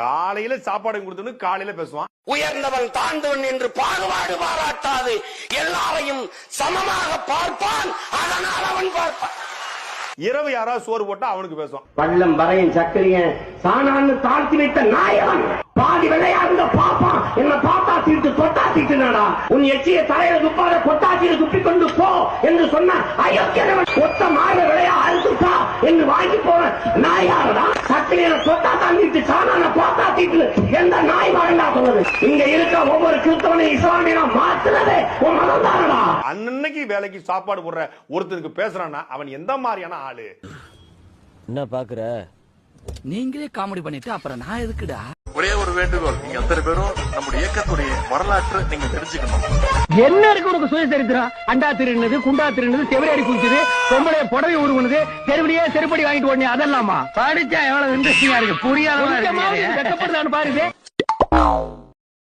காலையில சாப்பாடு கொடுத்துன்னு காலையில பேசுவான். உயர்ந்தவன் தாழ்ந்தவன் என்று பாகுபாடு பாராட்டாது. எல்லாரையும் சமமாக பார்ப்பான். அதனால் அவன் பார்ப்பான். இரவு யாராவது சோறு போட்டா அவனுக்கு பேசுவான். பள்ளம் வரையும் சக்கரையன் சாணான்னு தாழ்த்தி வைத்த நாயவன் பாதி விளையாடுங்க பாப்பான் என்ன பாத்தா தீட்டு தொட்டா தீட்டுனாடா உன் எச்சிய தலையில துப்பாத கொட்டாச்சியில துப்பி கொண்டு போ என்று சொன்ன அயோக்கியவன் ஒத்த மாத விளையா அறுத்துட்டா என்று வாங்கி போன நாயாரடா சக்கரையனை தொட்டா நாய் வரண்டா சொன்னது இங்க இருக்க ஒவ்வொரு கிறிஸ்தவனையும் இஸ்லாமியனா மாத்துறதே உன் மதம் தானடா அன்னன்னைக்கு வேலைக்கு சாப்பாடு போடுற ஒருத்தனுக்கு பேசுறான்னா அவன் எந்த மாதிரியான ஆளு? என்ன பாக்குற? நீங்களே காமெடி பண்ணிட்டு அப்புறம் நான் எதுக்குடா? ஒரே ஒரு வேண்டுகோள். நீங்க அத்தனை பேரும் நம்முடைய இயக்கத்துடைய வரலாற்றை நீங்க தெரிஞ்சுக்கணும். என்ன இருக்கு உனக்கு சுயசரித்திரம்? அண்டா திருநது குண்டா திருநது செவிலியடி குடிச்சது பொம்பளை புடவை உருகுனது தெருவிலேயே செருப்படி வாங்கிட்டு உடனே அதெல்லாமா? படிச்சா எவ்வளவு இன்ட்ரெஸ்டிங்கா இருக்கு. புரியாத வெக்கப்படுதான்னு Wow.